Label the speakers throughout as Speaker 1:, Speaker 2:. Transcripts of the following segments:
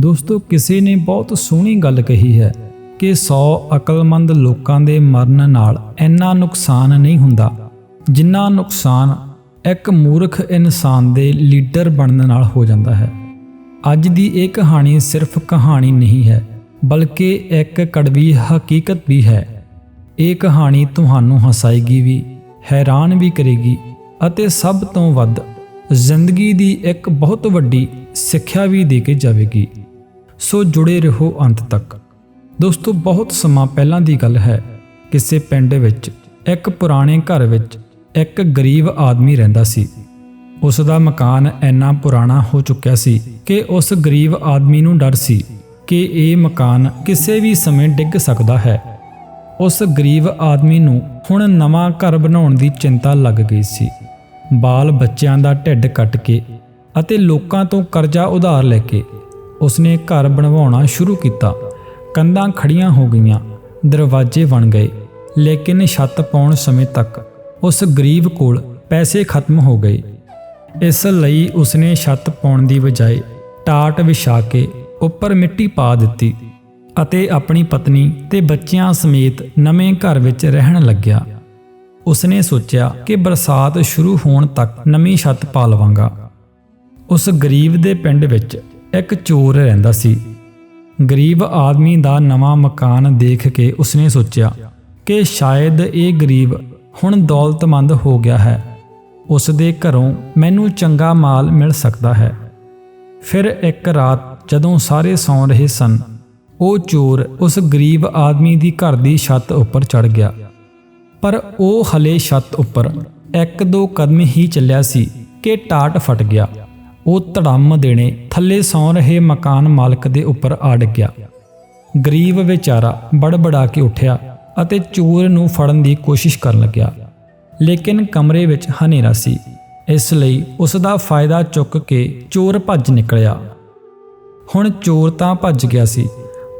Speaker 1: ਦੋਸਤੋ, ਕਿਸੇ ਨੇ ਬਹੁਤ ਸੋਹਣੀ ਗੱਲ ਕਹੀ ਹੈ ਕਿ 100 ਅਕਲਮੰਦ ਲੋਕਾਂ ਦੇ ਮਰਨ ਨਾਲ ਇੰਨਾ ਨੁਕਸਾਨ ਨਹੀਂ ਹੁੰਦਾ। ਜਿੰਨਾ ਨੁਕਸਾਨ ਇੱਕ ਮੂਰਖ ਇਨਸਾਨ ਦੇ ਲੀਡਰ ਬਣਨ ਨਾਲ ਹੋ ਜਾਂਦਾ ਹੈ। ਅੱਜ ਦੀ ਇਹ ਕਹਾਣੀ ਸਿਰਫ ਕਹਾਣੀ ਨਹੀਂ ਹੈ, ਬਲਕਿ ਇੱਕ ਕੜਵੀ ਹਕੀਕਤ ਵੀ ਹੈ। ਇਹ ਕਹਾਣੀ ਤੁਹਾਨੂੰ ਹਸਾਏਗੀ ਵੀ, ਹੈਰਾਨ ਵੀ ਕਰੇਗੀ ਅਤੇ ਸਭ ਤੋਂ ਵੱਧ ਜ਼ਿੰਦਗੀ ਦੀ ਇੱਕ ਬਹੁਤ ਵੱਡੀ ਸਿੱਖਿਆ ਵੀ ਦੇ ਕੇ ਜਾਵੇਗੀ। ਸੋ ਜੁੜੇ ਰਹੋ ਅੰਤ ਤੱਕ। ਦੋਸਤੋ, ਬਹੁਤ ਸਮਾਂ ਪਹਿਲਾਂ ਦੀ ਗੱਲ ਹੈ ਕਿਸੇ ਪਿੰਡ ਵਿੱਚ, ਇੱਕ ਪੁਰਾਣੇ ਘਰ ਵਿੱਚ ਇੱਕ ਗਰੀਬ ਆਦਮੀ ਰਹਿੰਦਾ ਸੀ। ਉਸ ਦਾ ਮਕਾਨ ਇੰਨਾ ਪੁਰਾਣਾ ਹੋ ਚੁੱਕਿਆ ਸੀ ਕਿ ਉਸ ਗਰੀਬ ਆਦਮੀ ਨੂੰ ਡਰ ਸੀ ਕਿ ਇਹ ਮਕਾਨ ਕਿਸੇ ਵੀ ਸਮੇਂ ਡਿੱਗ ਸਕਦਾ ਹੈ। ਉਸ ਗਰੀਬ ਆਦਮੀ ਨੂੰ ਹੁਣ ਨਵਾਂ ਘਰ ਬਣਾਉਣ ਦੀ ਚਿੰਤਾ ਲੱਗ ਗਈ ਸੀ। ਬਾਲ ਬੱਚਿਆਂ ਦਾ ਢਿੱਡ ਕੱਟ ਕੇ ਅਤੇ ਲੋਕਾਂ ਤੋਂ ਕਰਜ਼ਾ ਉਧਾਰ ਲੈ ਕੇ ਉਸਨੇ ਘਰ ਬਣਵਾਉਣਾ ਸ਼ੁਰੂ ਕੀਤਾ। ਕੰਧਾਂ ਖੜੀਆਂ ਹੋ ਗਈਆਂ, ਦਰਵਾਜ਼ੇ ਬਣ ਗਏ। ਲੇਕਿਨ ਛੱਤ ਪਾਉਣ ਸਮੇਂ ਤੱਕ ਉਸ ਗਰੀਬ ਕੋਲ ਪੈਸੇ ਖਤਮ ਹੋ ਗਏ। ਇਸ ਲਈ ਉਸਨੇ ਛੱਤ ਪਾਉਣ ਦੀ ਬਜਾਏ ਟਾਟ ਵਿਛਾ ਕੇ ਉੱਪਰ ਮਿੱਟੀ ਪਾ ਦਿੱਤੀ ਅਤੇ ਆਪਣੀ ਪਤਨੀ ਤੇ ਬੱਚਿਆਂ ਸਮੇਤ ਨਵੇਂ ਘਰ ਵਿੱਚ ਰਹਿਣ ਲੱਗਿਆ। ਉਸਨੇ ਸੋਚਿਆ ਕਿ ਬਰਸਾਤ ਸ਼ੁਰੂ ਹੋਣ ਤੱਕ ਨਵੀਂ ਛੱਤ ਪਾ ਲਵਾਂਗਾ। ਉਸ ਗਰੀਬ ਦੇ ਪਿੰਡ ਵਿੱਚ ਇੱਕ ਚੋਰ ਰਹਿੰਦਾ ਸੀ। ਗਰੀਬ ਆਦਮੀ ਦਾ ਨਵਾਂ ਮਕਾਨ ਦੇਖ ਕੇ ਉਸਨੇ ਸੋਚਿਆ ਕਿ ਸ਼ਾਇਦ ਇਹ ਗਰੀਬ ਹੁਣ ਦੌਲਤਮੰਦ ਹੋ ਗਿਆ ਹੈ। ਉਸ ਦੇ ਘਰੋਂ ਮੈਨੂੰ ਚੰਗਾ ਮਾਲ ਮਿਲ ਸਕਦਾ ਹੈ। ਫਿਰ ਇੱਕ ਰਾਤ ਜਦੋਂ ਸਾਰੇ ਸੌਂ ਰਹੇ ਸਨ, ਉਹ ਚੋਰ ਉਸ ਗਰੀਬ ਆਦਮੀ ਦੀ ਘਰ ਦੀ ਛੱਤ ਉੱਪਰ ਚੜ ਗਿਆ। ਪਰ ਉਹ ਹਲੇ ਛੱਤ ਉੱਪਰ ਇੱਕ ਦੋ ਕਦਮ ਹੀ ਚੱਲਿਆ ਸੀ ਕਿ ਟਾਟ ਫਟ ਗਿਆ। ਉਹ ਧੜੰਮ ਦੇਣੇ ਥੱਲੇ ਸੌਂ ਰਹੇ ਮਕਾਨ ਮਾਲਕ ਦੇ ਉੱਪਰ ਆ ਡਿੱਗਿਆ। ਗਰੀਬ ਵਿਚਾਰਾ ਬੜਬੜਾ ਕੇ ਉੱਠਿਆ ਅਤੇ ਚੋਰ ਨੂੰ ਫੜਨ ਦੀ ਕੋਸ਼ਿਸ਼ ਕਰਨ ਲੱਗਿਆ। ਲੇਕਿਨ ਕਮਰੇ ਵਿੱਚ ਹਨੇਰਾ ਸੀ। ਇਸ ਲਈ ਉਸ ਦਾ ਫਾਇਦਾ ਚੁੱਕ ਕੇ ਚੋਰ ਭੱਜ ਨਿਕਲਿਆ। ਹੁਣ ਚੋਰ ਤਾਂ ਭੱਜ ਗਿਆ ਸੀ,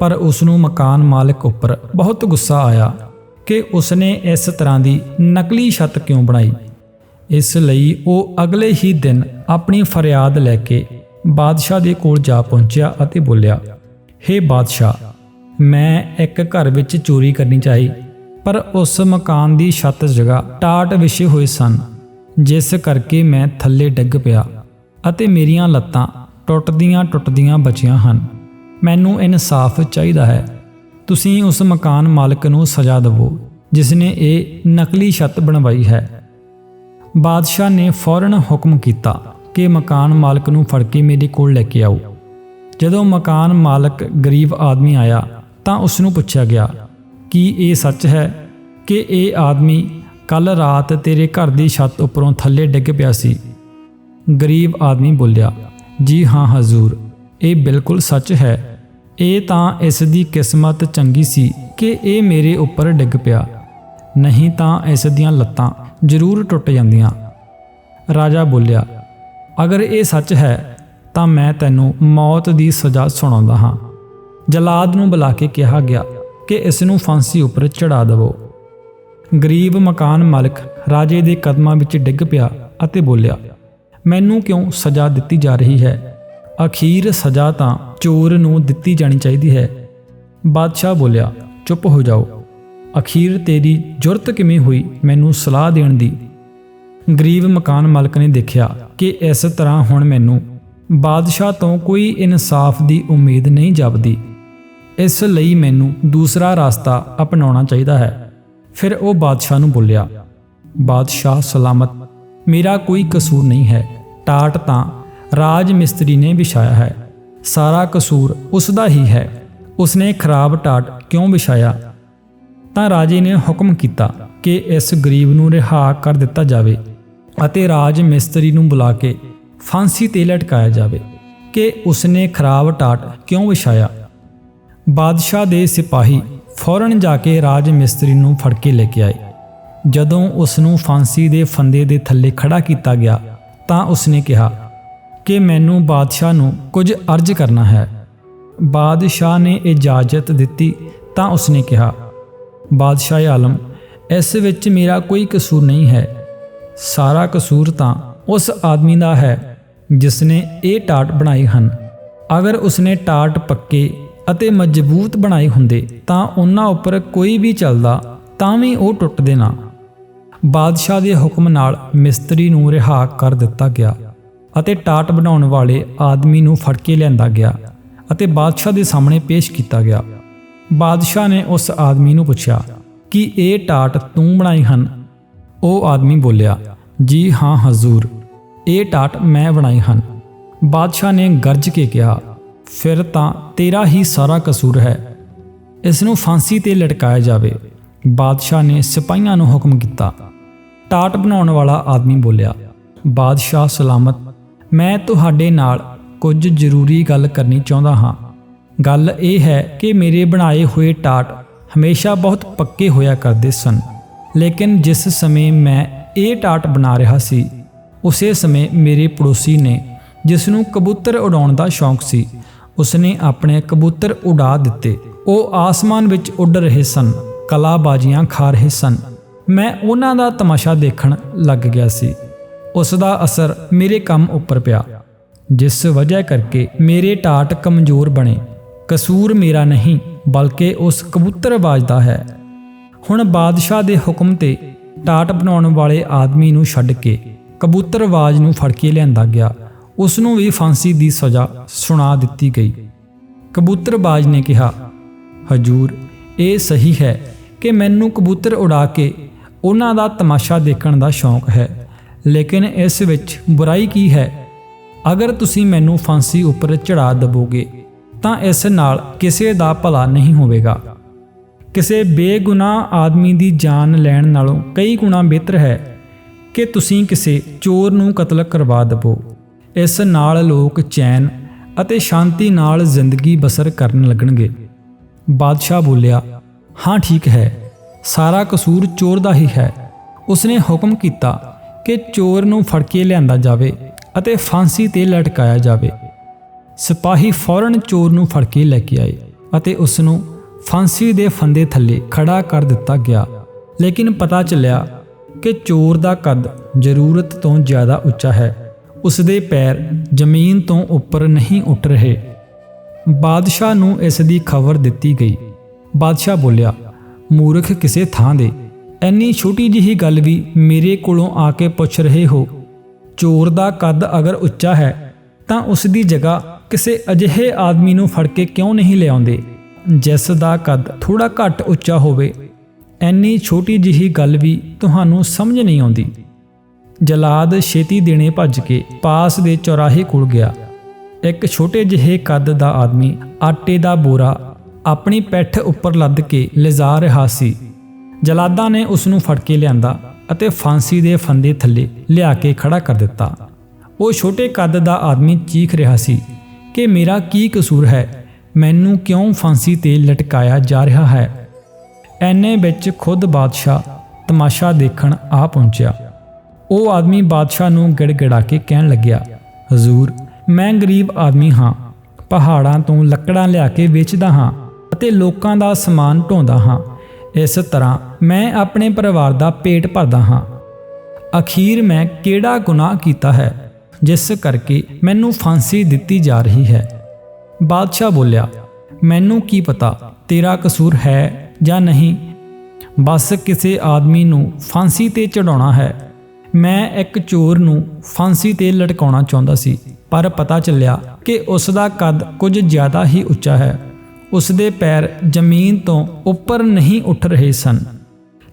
Speaker 1: ਪਰ ਉਸ ਨੂੰ ਮਕਾਨ ਮਾਲਕ ਉੱਪਰ ਬਹੁਤ ਗੁੱਸਾ ਆਇਆ ਕਿ ਉਸਨੇ ਇਸ ਤਰ੍ਹਾਂ ਦੀ ਨਕਲੀ ਛੱਤ ਕਿਉਂ ਬਣਾਈ। ਇਸ ਲਈ ਉਹ ਅਗਲੇ ਹੀ ਦਿਨ ਆਪਣੀ ਫਰਿਆਦ ਲੈ ਕੇ ਬਾਦਸ਼ਾਹ ਦੇ ਕੋਲ ਜਾ ਪਹੁੰਚਿਆ ਅਤੇ ਬੋਲਿਆ हे ਬਾਦਸ਼ਾਹ, ਮੈਂ ਇੱਕ ਘਰ ਵਿੱਚ ਚੋਰੀ ਕਰਨੀ ਚਾਹੀ, ਪਰ ਉਸ ਮਕਾਨ ਦੀ ਛੱਤ ਜਗ੍ਹਾ ਟਾਟ ਵਿਛੇ ਹੋਏ ਸਨ, ਜਿਸ ਕਰਕੇ ਮੈਂ ਥੱਲੇ ਡਿੱਗ ਪਿਆ ਅਤੇ ਮੇਰੀਆਂ ਲੱਤਾਂ ਟੁੱਟਦੀਆਂ ਟੁੱਟਦੀਆਂ ਬਚੀਆਂ ਹਨ। ਮੈਨੂੰ ਇਨਸਾਫ ਚਾਹੀਦਾ ਹੈ। ਤੁਸੀਂ ਉਸ ਮਕਾਨ ਮਾਲਕ ਨੂੰ ਸਜ਼ਾ ਦਿਵੋ, ਜਿਸ ਨੇ ਇਹ ਨਕਲੀ ਛੱਤ ਬਣਵਾਈ ਹੈ। ਬਾਦਸ਼ਾਹ ਨੇ ਫੌਰਨ ਹੁਕਮ ਕੀਤਾ ਕਿ ਮਕਾਨ ਮਾਲਕ ਨੂੰ ਫੜ ਕੇ ਮੇਰੇ ਕੋਲ ਲੈ ਕੇ ਆਓ। ਜਦੋਂ ਮਕਾਨ ਮਾਲਕ ਗਰੀਬ ਆਦਮੀ ਆਇਆ, ਤਾਂ ਉਸ ਨੂੰ ਪੁੱਛਿਆ ਗਿਆ, ਕੀ ਇਹ ਸੱਚ ਹੈ ਕਿ ਇਹ ਆਦਮੀ ਕੱਲ ਰਾਤ ਤੇਰੇ ਘਰ ਦੀ ਛੱਤ ਉੱਪਰੋਂ ਥੱਲੇ ਡਿੱਗ ਪਿਆ ਸੀ? ਗਰੀਬ ਆਦਮੀ ਬੋਲਿਆ, ਜੀ ਹਾਂ ਹਜ਼ੂਰ, ਇਹ ਬਿਲਕੁਲ ਸੱਚ ਹੈ। ਇਹ ਤਾਂ ਇਸ ਦੀ ਕਿਸਮਤ ਚੰਗੀ ਸੀ ਕਿ ਇਹ ਮੇਰੇ ਉੱਪਰ ਡਿੱਗ ਪਿਆ। ਨਹੀਂ ਤਾਂ ਇਸ ਦੀਆਂ ਲੱਤਾਂ ਜ਼ਰੂਰ ਟੁੱਟ ਜਾਂਦੀਆਂ। ਰਾਜਾ ਬੋਲਿਆ ਅਗਰ ਇਹ ਸੱਚ ਹੈ, ਤਾਂ ਮੈਂ ਤੈਨੂੰ ਮੌਤ ਦੀ ਸਜ਼ਾ ਸੁਣਾਉਂਦਾ ਹਾਂ। ਜਲਾਦ ਨੂੰ ਬੁਲਾ ਕੇ ਕਿਹਾ ਗਿਆ ਕਿ ਇਸ ਨੂੰ ਫਾਂਸੀ ਉੱਪਰ ਚੜਾ ਦੇਵੋ। ਗਰੀਬ ਮਕਾਨ ਮਾਲਕ ਰਾਜੇ ਦੇ ਕਦਮਾਂ ਵਿੱਚ ਡਿੱਗ ਪਿਆ ਅਤੇ ਬੋਲਿਆ, ਮੈਨੂੰ ਕਿਉਂ ਸਜ਼ਾ ਦਿੱਤੀ ਜਾ ਰਹੀ ਹੈ? ਅਖੀਰ ਸਜ਼ਾ ਤਾਂ ਚੋਰ ਨੂੰ ਦਿੱਤੀ ਜਾਣੀ ਚਾਹੀਦੀ ਹੈ। ਬਾਦਸ਼ਾਹ ਬੋਲਿਆ, ਚੁੱਪ ਹੋ ਜਾਓ। ਅਖੀਰ ਤੇਰੀ ਜੁਰਤ ਕਿਵੇਂ ਹੋਈ ਮੈਨੂੰ ਸਲਾਹ ਦੇਣ ਦੀ? ਗਰੀਬ ਮਕਾਨ ਮਾਲਕ ਨੇ ਦੇਖਿਆ ਕਿ ਇਸ ਤਰ੍ਹਾਂ ਹੁਣ ਮੈਨੂੰ ਬਾਦਸ਼ਾਹ ਤੋਂ ਕੋਈ ਇਨਸਾਫ ਦੀ ਉਮੀਦ ਨਹੀਂ ਜਾਪਦੀ। ਇਸ ਲਈ ਮੈਨੂੰ ਦੂਸਰਾ ਰਸਤਾ ਅਪਣਾਉਣਾ ਚਾਹੀਦਾ ਹੈ। ਫਿਰ ਉਹ ਬਾਦਸ਼ਾਹ ਨੂੰ ਬੋਲਿਆ, ਬਾਦਸ਼ਾਹ, ਸਲਾਮਤ। ਮੇਰਾ ਕੋਈ ਕਸੂਰ ਨਹੀਂ ਹੈ। ਟਾਟ ਤਾਂ ਰਾਜ ਮਿਸਤਰੀ ਨੇ ਵਿਛਾਇਆ ਹੈ। ਸਾਰਾ ਕਸੂਰ ਉਸ ਦਾ ਹੀ ਹੈ। ਉਸਨੇ ਖਰਾਬ ਟਾਟ ਕਿਉਂ ਵਿਛਾਇਆ? ਤਾਂ ਰਾਜੇ ਨੇ ਹੁਕਮ ਕੀਤਾ ਕਿ ਇਸ ਗਰੀਬ ਨੂੰ ਰਿਹਾ ਕਰ ਦਿੱਤਾ ਜਾਵੇ। ਅਤੇ ਰਾਜ ਮਿਸਤਰੀ ਨੂੰ ਬੁਲਾ ਕੇ ਫਾਂਸੀ ਤੇ ਲਟਕਾਇਆ ਜਾਵੇ ਕਿ ਉਸਨੇ ਖਰਾਬ ਟਾਟ ਕਿਉਂ ਵਿਛਾਇਆ। ਬਾਦਸ਼ਾਹ ਦੇ ਸਿਪਾਹੀ ਫੌਰਨ ਜਾ ਕੇ ਰਾਜ ਮਿਸਤਰੀ ਨੂੰ ਫੜ ਕੇ ਲੈ ਕੇ ਆਏ। ਜਦੋਂ ਉਸ ਨੂੰ ਫਾਂਸੀ ਦੇ ਫੰਦੇ ਦੇ ਥੱਲੇ ਖੜਾ ਕੀਤਾ ਗਿਆ ਤਾਂ ਉਸਨੇ ਕਿਹਾ ਕਿ ਮੈਨੂੰ ਬਾਦਸ਼ਾਹ ਨੂੰ ਕੁਝ ਅਰਜ਼ ਕਰਨਾ ਹੈ। ਬਾਦਸ਼ਾਹ ਨੇ ਇਜਾਜ਼ਤ ਦਿੱਤੀ ਤਾਂ ਉਸਨੇ ਕਿਹਾ ਬਾਦਸ਼ਾਹ ਆਲਮ ਇਸ ਵਿੱਚ ਮੇਰਾ ਕੋਈ ਕਸੂਰ ਨਹੀਂ ਹੈ। ਸਾਰਾ ਕਸੂਰ ਤਾਂ ਉਸ ਆਦਮੀ ਦਾ ਹੈ ਜਿਸ ਨੇ ਇਹ ਟਾਟ ਬਣਾਏ ਹਨ। ਅਗਰ ਉਸਨੇ ਟਾਟ ਪੱਕੇ ਅਤੇ ਮਜ਼ਬੂਤ ਬਣਾਏ ਹੁੰਦੇ ਤਾਂ ਉਹਨਾਂ ਉੱਪਰ ਕੋਈ ਵੀ ਚੱਲਦਾ ਤਾਂ ਵੀ ਉਹ ਟੁੱਟਦੇ ਨਾ ਬਾਦਸ਼ਾਹ ਦੇ ਹੁਕਮ ਨਾਲ ਮਿਸਤਰੀ ਨੂੰ ਰਿਹਾ ਕਰ ਦਿੱਤਾ ਗਿਆ ਅਤੇ ਟਾਟ ਬਣਾਉਣ ਵਾਲੇ ਆਦਮੀ ਨੂੰ ਫੜ ਕੇ ਲਿਆਂਦਾ ਗਿਆ ਅਤੇ ਬਾਦਸ਼ਾਹ ਦੇ ਸਾਹਮਣੇ ਪੇਸ਼ ਕੀਤਾ ਗਿਆ। ਬਾਦਸ਼ਾਹ ਨੇ ਉਸ ਆਦਮੀ ਨੂੰ ਪੁੱਛਿਆ ਕਿ ਇਹ ਟਾਟ ਤੂੰ ਬਣਾਈ ਹਨ? ਉਹ ਆਦਮੀ ਬੋਲਿਆ, ਜੀ ਹਾਂ ਹਜ਼ੂਰ, ਇਹ ਟਾਟ ਮੈਂ ਬਣਾਈ ਹਨ। ਬਾਦਸ਼ਾਹ ਨੇ ਗਰਜ ਕੇ ਕਿਹਾ, ਫਿਰ ਤਾਂ ਤੇਰਾ ਹੀ ਸਾਰਾ ਕਸੂਰ ਹੈ। ਇਸ ਨੂੰ ਫਾਂਸੀ ਤੇ ਲਟਕਾਇਆ ਜਾਵੇ। ਬਾਦਸ਼ਾਹ ਨੇ ਸਿਪਾਹੀਆਂ ਨੂੰ ਹੁਕਮ ਕੀਤਾ। ਟਾਟ ਬਣਾਉਣ ਵਾਲਾ ਆਦਮੀ ਬੋਲਿਆ, ਬਾਦਸ਼ਾਹ ਸਲਾਮਤ, ਮੈਂ ਤੁਹਾਡੇ ਨਾਲ ਕੁਝ ਜ਼ਰੂਰੀ ਗੱਲ ਕਰਨੀ ਚਾਹੁੰਦਾ ਹਾਂ। ਗੱਲ ਇਹ ਹੈ ਕਿ ਮੇਰੇ ਬਣਾਏ ਹੋਏ ਟਾਟ ਹਮੇਸ਼ਾ ਬਹੁਤ ਪੱਕੇ ਹੋਇਆ ਕਰਦੇ ਸਨ। ਲੇਕਿਨ ਜਿਸ ਸਮੇਂ ਮੈਂ ਇਹ ਟਾਟ ਬਣਾ ਰਿਹਾ ਸੀ, ਉਸੇ ਸਮੇਂ ਮੇਰੇ ਪੜੋਸੀ ਨੇ ਜਿਸ ਨੂੰ ਕਬੂਤਰ ਉਡਾਉਣ ਦਾ ਸ਼ੌਂਕ ਸੀ, ਉਸਨੇ ਆਪਣੇ ਕਬੂਤਰ ਉਡਾ ਦਿੱਤੇ। ਉਹ ਆਸਮਾਨ ਵਿੱਚ ਉੱਡ ਰਹੇ ਸਨ, ਕਲਾਬਾਜ਼ੀਆਂ ਖਾ ਰਹੇ ਸਨ। ਮੈਂ ਉਹਨਾਂ ਦਾ ਤਮਾਸ਼ਾ ਦੇਖਣ ਲੱਗ ਗਿਆ ਸੀ। ਉਸ ਦਾ ਅਸਰ ਮੇਰੇ ਕੰਮ ਉੱਪਰ ਪਿਆ, ਜਿਸ ਵਜ੍ਹਾ ਕਰਕੇ ਮੇਰੇ ਟਾਟ ਕਮਜ਼ੋਰ ਬਣੇ। ਕਸੂਰ ਮੇਰਾ ਨਹੀਂ, ਬਲਕਿ ਉਸ ਕਬੂਤਰਬਾਜ਼ ਦਾ ਹੈ। ਹੁਣ ਬਾਦਸ਼ਾਹ ਦੇ ਹੁਕਮ ਤੇ ਟਾਟ ਬਣਾਉਣ ਵਾਲੇ ਆਦਮੀ ਨੂੰ ਛੱਡ ਕੇ ਕਬੂਤਰਬਾਜ਼ ਨੂੰ ਫੜ ਕੇ ਲਿਆਂਦਾ ਗਿਆ। ਉਸ ਨੂੰ ਵੀ ਫਾਂਸੀ ਦੀ ਸਜ਼ਾ ਸੁਣਾ ਦਿੱਤੀ ਗਈ। ਕਬੂਤਰਬਾਜ਼ ਨੇ ਕਿਹਾ, ਹਜੂਰ, ਇਹ ਸਹੀ ਹੈ ਕਿ ਮੈਨੂੰ ਕਬੂਤਰ ਉਡਾ ਕੇ ਉਹਨਾਂ ਦਾ ਤਮਾਸ਼ਾ ਦੇਖਣ ਦਾ ਸ਼ੌਂਕ ਹੈ, ਲੇਕਿਨ ਇਸ ਵਿੱਚ ਬੁਰਾਈ ਕੀ ਹੈ? ਅਗਰ ਤੁਸੀਂ ਮੈਨੂੰ ਫਾਂਸੀ ਉੱਪਰ ਚੜਾ ਦਬੋਗੇ ਤਾਂ ਇਸ ਨਾਲ ਕਿਸੇ ਦਾ ਭਲਾ ਨਹੀਂ ਹੋਵੇਗਾ। ਕਿਸੇ ਬੇਗੁਨਾਹ ਆਦਮੀ ਦੀ ਜਾਨ ਲੈਣ ਨਾਲੋਂ ਕਈ ਗੁਣਾ ਬਿਹਤਰ ਹੈ ਕਿ ਤੁਸੀਂ ਕਿਸੇ ਚੋਰ ਨੂੰ ਕਤਲ ਕਰਵਾ ਦਵੋ। ਇਸ ਨਾਲ ਲੋਕ ਚੈਨ ਅਤੇ ਸ਼ਾਂਤੀ ਨਾਲ ਜ਼ਿੰਦਗੀ ਬਸਰ ਕਰਨ ਲੱਗਣਗੇ। ਬਾਦਸ਼ਾਹ ਬੋਲਿਆ, ਹਾਂ, ਠੀਕ ਹੈ। ਸਾਰਾ ਕਸੂਰ ਚੋਰ ਦਾ ਹੀ ਹੈ। ਉਸਨੇ ਹੁਕਮ ਕੀਤਾ ਕਿ ਚੋਰ ਨੂੰ ਫੜ ਕੇ ਲਿਆਂਦਾ ਜਾਵੇ ਅਤੇ ਫਾਂਸੀ ਤੇ ਲਟਕਾਇਆ ਜਾਵੇ। ਸਿਪਾਹੀ ਫੌਰਨ ਚੋਰ ਨੂੰ ਫੜ ਕੇ ਲੈ ਕੇ ਆਏ ਅਤੇ ਉਸ ਨੂੰ ਫਾਂਸੀ ਦੇ ਫੰਦੇ ਥੱਲੇ ਖੜਾ ਕਰ ਦਿੱਤਾ ਗਿਆ। ਲੇਕਿਨ ਪਤਾ ਚੱਲਿਆ ਕਿ ਚੋਰ ਦਾ ਕੱਦ ਜ਼ਰੂਰਤ ਤੋਂ ਜ਼ਿਆਦਾ ਉੱਚਾ ਹੈ। ਉਸ ਦੇ ਪੈਰ ਜ਼ਮੀਨ ਤੋਂ ਉੱਪਰ ਨਹੀਂ ਉੱਠ ਰਹੇ। ਬਾਦਸ਼ਾਹ ਨੂੰ ਇਸ ਦੀ ਖਬਰ ਦਿੱਤੀ ਗਈ। ਬਾਦਸ਼ਾਹ ਬੋਲਿਆ, ਮੂਰਖ ਕਿਸੇ ਥਾਂ ਦੇ। ਐਨੀ ਛੋਟੀ ਜਿਹੀ ਗੱਲ ਵੀ ਮੇਰੇ ਕੋਲੋਂ ਆ ਕੇ ਪੁੱਛ ਰਹੇ ਹੋ। ਚੋਰ ਦਾ ਕੱਦ ਅਗਰ ਉੱਚਾ ਹੈ, ਤਾਂ ਉਸ ਦੀ ਜਗ੍ਹਾ ਕਿਸੇ ਅਜਿਹੇ ਆਦਮੀ ਨੂੰ ਫੜ ਕੇ ਕਿਉਂ ਨਹੀਂ ਲਿਆਉਂਦੇ? ਜਿਸ ਦਾ ਕੱਦ ਥੋੜਾ ਘੱਟ ਉੱਚਾ ਹੋਵੇ, ਐਨੀ ਛੋਟੀ ਜਿਹੀ ਗੱਲ ਵੀ ਤੁਹਾਨੂੰ ਸਮਝ ਨਹੀਂ ਆਉਂਦੀ। ਜਲਾਦ ਛੇਤੀ ਦੇਣੇ ਭੱਜ ਕੇ ਪਾਸ ਦੇ ਚੌਰਾਹੇ ਕੋਲ ਗਿਆ। ਇੱਕ ਛੋਟੇ ਜਿਹੇ ਕੱਦ ਦਾ ਆਦਮੀ ਆਟੇ ਦਾ ਬੋਰਾ ਆਪਣੀ ਪਿੱਠ ਉੱਪਰ ਲੱਦ ਕੇ ਲਿਜਾ ਰਿਹਾ ਸੀ। ਜਲਾਦਾਂ ਨੇ ਉਸ ਨੂੰ ਫੜ ਕੇ ਲਿਆਂਦਾ ਅਤੇ ਫਾਂਸੀ ਦੇ ਫੰਦੇ ਥੱਲੇ ਲਿਆ ਕੇ ਖੜਾ ਕਰ ਦਿੱਤਾ। ਉਹ ਛੋਟੇ ਕੱਦ ਦਾ ਆਦਮੀ ਚੀਖ ਰਿਹਾ ਸੀ ਕਿ ਮੇਰਾ ਕੀ ਕਸੂਰ ਹੈ? ਮੈਨੂੰ ਕਿਉਂ ਫਾਂਸੀ ਤੇ ਲਟਕਾਇਆ ਜਾ ਰਿਹਾ ਹੈ? ਐਨੇ ਵਿੱਚ ਖੁਦ ਬਾਦਸ਼ਾਹ ਤਮਾਸ਼ਾ ਦੇਖਣ ਆ ਪਹੁੰਚਿਆ। ਉਹ ਆਦਮੀ ਬਾਦਸ਼ਾਹ ਨੂੰ ਗਿੜਗਿੜਾ ਕੇ ਕਹਿਣ ਲੱਗਿਆ, ਹਜ਼ੂਰ, ਮੈਂ ਗਰੀਬ ਆਦਮੀ ਹਾਂ। ਪਹਾੜਾਂ ਤੋਂ ਲੱਕੜਾਂ ਲਿਆ ਕੇ ਵੇਚਦਾ ਹਾਂ ਅਤੇ ਲੋਕਾਂ ਦਾ ਸਮਾਨ ਢੋਂਦਾ ਹਾਂ। ਇਸ ਤਰ੍ਹਾਂ ਮੈਂ ਆਪਣੇ ਪਰਿਵਾਰ ਦਾ ਪੇਟ ਭਰਦਾ ਹਾਂ। ਅਖੀਰ ਮੈਂ ਕਿਹੜਾ ਗੁਨਾਹ ਕੀਤਾ ਹੈ, ਜਿਸ ਕਰਕੇ ਮੈਨੂੰ ਫਾਂਸੀ ਦਿੱਤੀ ਜਾ ਰਹੀ ਹੈ? ਬਾਦਸ਼ਾਹ ਬੋਲਿਆ, ਮੈਨੂੰ ਕੀ ਪਤਾ ਤੇਰਾ ਕਸੂਰ ਹੈ ਜਾਂ ਨਹੀਂ? ਬਸ ਕਿਸੇ ਆਦਮੀ ਨੂੰ ਫਾਂਸੀ ਤੇ ਚੜਾਉਣਾ ਹੈ। ਮੈਂ ਇੱਕ ਚੋਰ ਨੂੰ ਫਾਂਸੀ ਤੇ ਲਟਕਾਉਣਾ ਚਾਹੁੰਦਾ ਸੀ, ਪਰ ਪਤਾ ਚੱਲਿਆ ਕਿ ਉਸ ਦਾ ਕੱਦ ਕੁਝ ਜ਼ਿਆਦਾ ਹੀ ਉੱਚਾ ਹੈ। ਉਸ ਦੇ ਪੈਰ ਜ਼ਮੀਨ ਤੋਂ ਉੱਪਰ ਨਹੀਂ ਉੱਠ ਰਹੇ ਸਨ।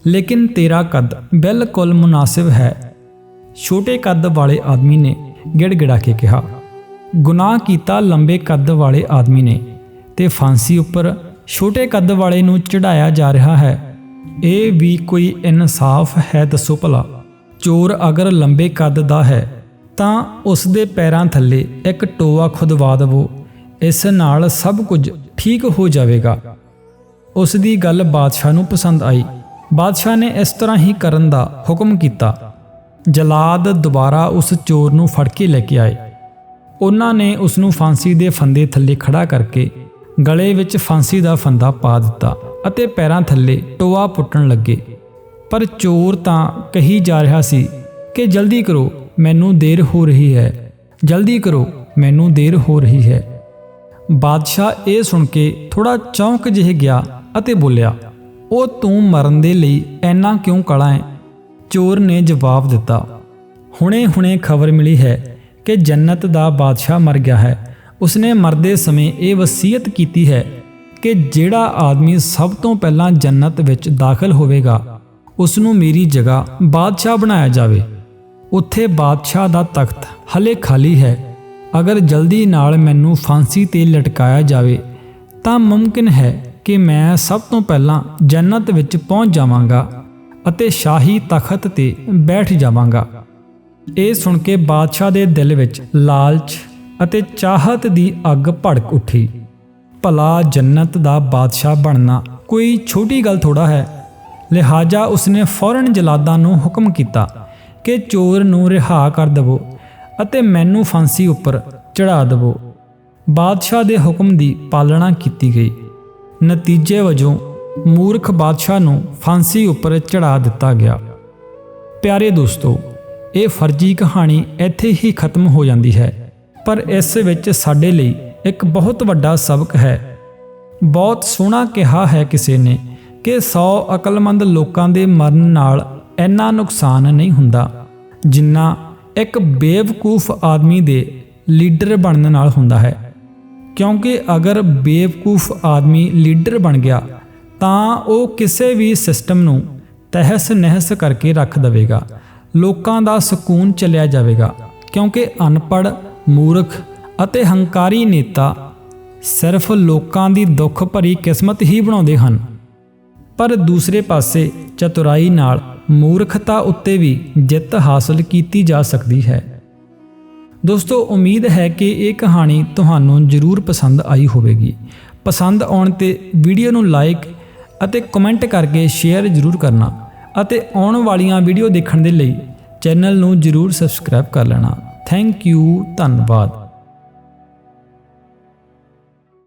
Speaker 1: ਲੇਕਿਨ ਤੇਰਾ ਕੱਦ ਬਿਲਕੁਲ ਮੁਨਾਸਿਬ ਹੈ। ਛੋਟੇ ਕੱਦ ਵਾਲੇ ਆਦਮੀ ਨੇ ਗਿੜਗਿੜਾ ਕੇ ਕਿਹਾ ਗੁਨਾਹ ਕੀਤਾ ਲੰਬੇ ਕੱਦ ਵਾਲੇ ਆਦਮੀ ਨੇ ਤੇ ਫਾਂਸੀ ਉੱਪਰ ਛੋਟੇ ਕੱਦ ਵਾਲੇ ਨੂੰ ਚੜਾਇਆ ਜਾ ਰਿਹਾ ਹੈ। ਇਹ ਵੀ ਕੋਈ ਇਨਸਾਫ ਹੈ ਦੱਸੋ ਭਲਾ। ਚੋਰ ਅਗਰ ਲੰਬੇ ਕੱਦ ਦਾ ਹੈ, ਤਾਂ ਉਸ ਦੇ ਪੈਰਾਂ ਥੱਲੇ ਇੱਕ ਟੋਆ ਖੁਦਵਾ ਦੇਵੋ। ਇਸ ਨਾਲ ਸਭ ਕੁਝ ਠੀਕ ਹੋ ਜਾਵੇਗਾ। ਉਸ ਦੀ ਗੱਲ ਬਾਦਸ਼ਾਹ ਨੂੰ ਪਸੰਦ ਆਈ। ਬਾਦਸ਼ਾਹ ਨੇ ਇਸ ਤਰ੍ਹਾਂ ਹੀ ਕਰਨ ਦਾ ਹੁਕਮ ਕੀਤਾ। ਜਲਾਦ ਦੁਬਾਰਾ ਉਸ ਚੋਰ ਨੂੰ ਫੜ ਕੇ ਲੈ ਕੇ ਆਏ। ਉਹਨਾਂ ਨੇ ਉਸ ਨੂੰ ਫਾਂਸੀ ਦੇ ਫੰਦੇ ਥੱਲੇ ਖੜਾ ਕਰਕੇ ਗਲੇ ਵਿੱਚ ਫਾਂਸੀ ਦਾ ਫੰਦਾ ਪਾ ਦਿੱਤਾ ਅਤੇ ਪੈਰਾਂ ਥੱਲੇ ਟੋਆ ਪੁੱਟਣ ਲੱਗੇ। ਪਰ ਚੋਰ ਤਾਂ ਕਹੀ ਜਾ ਰਿਹਾ ਸੀ ਕਿ ਜਲਦੀ ਕਰੋ, ਮੈਨੂੰ ਦੇਰ ਹੋ ਰਹੀ ਹੈ। ਜਲਦੀ ਕਰੋ, ਮੈਨੂੰ ਦੇਰ ਹੋ ਰਹੀ ਹੈ। ਬਾਦਸ਼ਾਹ ਇਹ ਸੁਣ ਕੇ ਥੋੜਾ ਚੌਂਕ ਜਿਹੇ ਗਿਆ ਅਤੇ ਬੋਲਿਆ, ਉਹ ਤੂੰ ਮਰਨ ਦੇ ਲਈ ਐਨਾ ਕਿਉਂ ਕਲਾ ਹੈ? ਚੋਰ ਨੇ ਜਵਾਬ ਦਿੱਤਾ, ਹੁਣੇ-ਹੁਣੇ ਖਬਰ ਮਿਲੀ ਹੈ ਕਿ ਜੰਨਤ ਦਾ ਬਾਦਸ਼ਾਹ ਮਰ ਗਿਆ ਹੈ। ਉਸਨੇ ਮਰਦੇ ਸਮੇਂ ਇਹ ਵਸੀਅਤ ਕੀਤੀ ਹੈ ਕਿ ਜਿਹੜਾ ਆਦਮੀ ਸਭ ਤੋਂ ਪਹਿਲਾਂ ਜੰਨਤ ਵਿੱਚ ਦਾਖਲ ਹੋਵੇਗਾ ਉਸ ਨੂੰ ਮੇਰੀ ਜਗ੍ਹਾ ਬਾਦਸ਼ਾਹ ਬਣਾਇਆ ਜਾਵੇ। ਉੱਥੇ ਬਾਦਸ਼ਾਹ ਦਾ ਤਖਤ ਹਲੇ ਖਾਲੀ ਹੈ। ਅਗਰ ਜਲਦੀ ਨਾਲ ਮੈਨੂੰ ਫਾਂਸੀ ਤੇ ਲਟਕਾਇਆ ਜਾਵੇ, ਤਾਂ ਮੁਮਕਿਨ ਹੈ ਕਿ ਮੈਂ ਸਭ ਤੋਂ ਪਹਿਲਾਂ ਜੰਨਤ ਵਿੱਚ ਪਹੁੰਚ ਜਾਵਾਂਗਾ ਅਤੇ ਸ਼ਾਹੀ ਤਖਤ ਤੇ ਬੈਠ ਜਾਵਾਂਗਾ। ਇਹ ਸੁਣ ਕੇ ਬਾਦਸ਼ਾਹ ਦੇ ਦਿਲ ਵਿੱਚ ਲਾਲਚ ਅਤੇ ਚਾਹਤ ਦੀ ਅੱਗ ਭੜਕ ਉੱਠੀ। ਭਲਾ ਜੰਨਤ ਦਾ ਬਾਦਸ਼ਾਹ ਬਣਨਾ ਕੋਈ ਛੋਟੀ ਗੱਲ ਥੋੜਾ ਹੈ। ਲਿਹਾਜ਼ਾ ਉਸਨੇ ਫੌਰਨ ਜਲਾਦਾਂ ਨੂੰ ਹੁਕਮ ਕੀਤਾ ਕਿ ਚੋਰ ਨੂੰ ਰਿਹਾ ਕਰ ਦੇਵੋ ਅਤੇ ਮੈਨੂੰ ਫਾਂਸੀ ਉੱਪਰ ਚੜਾ ਦੇਵੋ। ਬਾਦਸ਼ਾਹ ਦੇ ਹੁਕਮ ਦੀ ਪਾਲਣਾ ਕੀਤੀ ਗਈ। ਨਤੀਜੇ ਵਜੋਂ ਮੂਰਖ ਬਾਦਸ਼ਾਹ ਨੂੰ ਫਾਂਸੀ ਉੱਪਰ ਚੜਾ ਦਿੱਤਾ ਗਿਆ। ਪਿਆਰੇ ਦੋਸਤੋ ਇਹ ਫਰਜ਼ੀ ਕਹਾਣੀ ਇੱਥੇ ਹੀ ਖਤਮ ਹੋ ਜਾਂਦੀ ਹੈ। ਪਰ ਇਸ ਵਿੱਚ ਸਾਡੇ ਲਈ ਇੱਕ ਬਹੁਤ ਵੱਡਾ ਸਬਕ ਹੈ। ਬਹੁਤ ਸੋਹਣਾ ਕਿਹਾ ਹੈ ਕਿਸੇ ਨੇ ਕਿ 100 ਅਕਲਮੰਦ ਲੋਕਾਂ ਦੇ ਮਰਨ ਨਾਲ ਇੰਨਾ ਨੁਕਸਾਨ ਨਹੀਂ ਹੁੰਦਾ, ਜਿੰਨਾ ਇੱਕ ਬੇਵਕੂਫ ਆਦਮੀ ਦੇ ਲੀਡਰ ਬਣਨ ਨਾਲ ਹੁੰਦਾ ਹੈ। ਕਿਉਂਕਿ ਅਗਰ ਬੇਵਕੂਫ ਆਦਮੀ ਲੀਡਰ ਬਣ ਗਿਆ, ਤਾਂ ਉਹ ਕਿਸੇ ਵੀ ਸਿਸਟਮ ਨੂੰ ਤਹਿਸ ਨਹਿਸ ਕਰਕੇ ਰੱਖ ਦੇਵੇਗਾ। ਲੋਕਾਂ ਦਾ ਸਕੂਨ ਚਲਿਆ ਜਾਵੇਗਾ, ਕਿਉਂਕਿ ਅਨਪੜ੍ਹ, ਮੂਰਖ ਅਤੇ ਹੰਕਾਰੀ ਨੇਤਾ ਸਿਰਫ ਲੋਕਾਂ ਦੀ ਦੁੱਖ ਭਰੀ ਕਿਸਮਤ ਹੀ ਬਣਾਉਂਦੇ ਹਨ। ਪਰ ਦੂਸਰੇ ਪਾਸੇ ਚਤੁਰਾਈ ਨਾਲ ਮੂਰਖਤਾ ਉੱਤੇ ਵੀ ਜਿੱਤ ਹਾਸਲ ਕੀਤੀ ਜਾ ਸਕਦੀ ਹੈ। ਦੋਸਤੋ, ਉਮੀਦ ਹੈ ਕਿ ਇਹ ਕਹਾਣੀ ਤੁਹਾਨੂੰ ਜ਼ਰੂਰ ਪਸੰਦ ਆਈ ਹੋਵੇਗੀ। ਪਸੰਦ ਆਉਣ ਤੇ ਵੀਡੀਓ ਨੂੰ ਲਾਈਕ ਅਤੇ ਕਮੈਂਟ ਕਰਕੇ ਸ਼ੇਅਰ ਜ਼ਰੂਰ ਕਰਨਾ। ਅਤੇ ਆਉਣ ਵਾਲੀਆਂ ਵੀਡੀਓ ਦੇਖਣ ਦੇ ਲਈ ਚੈਨਲ ਨੂੰ ਜ਼ਰੂਰ ਸਬਸਕ੍ਰਾਈਬ ਕਰ ਲੈਣਾ। ਥੈਂਕ ਯੂ, ਧੰਨਵਾਦ।